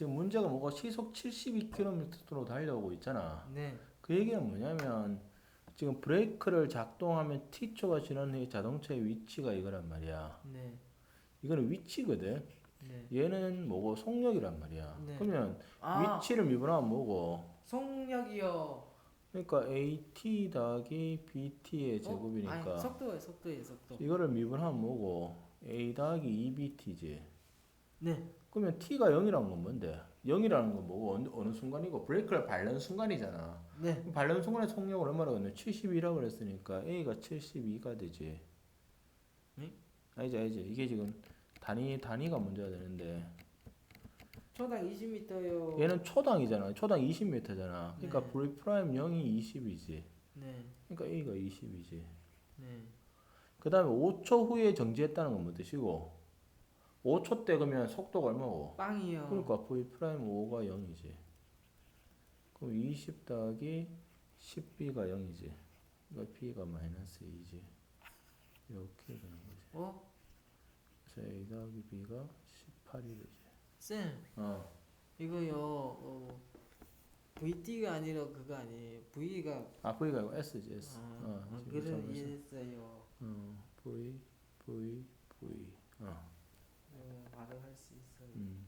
지금 문제가 뭐가 시속 72km로 달려오고 있잖아. 네. 그 얘기는 뭐냐면 지금 브레이크를 작동하면 t초가 지난 후에 자동차의 위치가 이거란 말이야. 네. 이거는 위치거든. 네. 얘는 뭐고 속력이란 말이야. 네. 그러면 아, 위치를 미분하면 뭐고? 속력이요. 그러니까 at 더하기 bt의 제곱이니까 어? 아니, 속도예요, 속도예요, 속도. 이거를 미분하면 뭐고? a 더하기 2bt지. 네. 그러면 t가 0이라는 건 뭔데? 0이라는 건 뭐고? 어느, 어느 순간이고? 브레이크를 밟는 순간이잖아. 네. 그럼 밟는 순간의 속력을 얼마라고 했냐? 72라고 그랬으니까 a가 72가 되지. 네? 아니지, 아니지. 이게 지금 단위, 단위가 문제가 되는데 초당 20m요. 얘는 초당이잖아. 초당 20m잖아. 그러니까 네. V 프라임 0이 20이지. 네. 그러니까 a가 20이지. 네. 그 다음에 5초 후에 정지했다는 건뭐 뜻이고 5초 때 그러면 속도가 얼마고? 빵이요. 그러니까 V 프라임 5가 0이지. 그럼 20 더하기 10b가 0이지. 그러니까 b가 마이너스 2지. 이렇게 되는 거지. 어? 그래서 a 더하기 b가 18이 되지. 쌤, 어. 이거요. 어, VT가 아니라 그거 아니에요. V가 아 v가 s지 s. 아, 어. 아, 지금 그래. 이해했어요. 어. 嗯。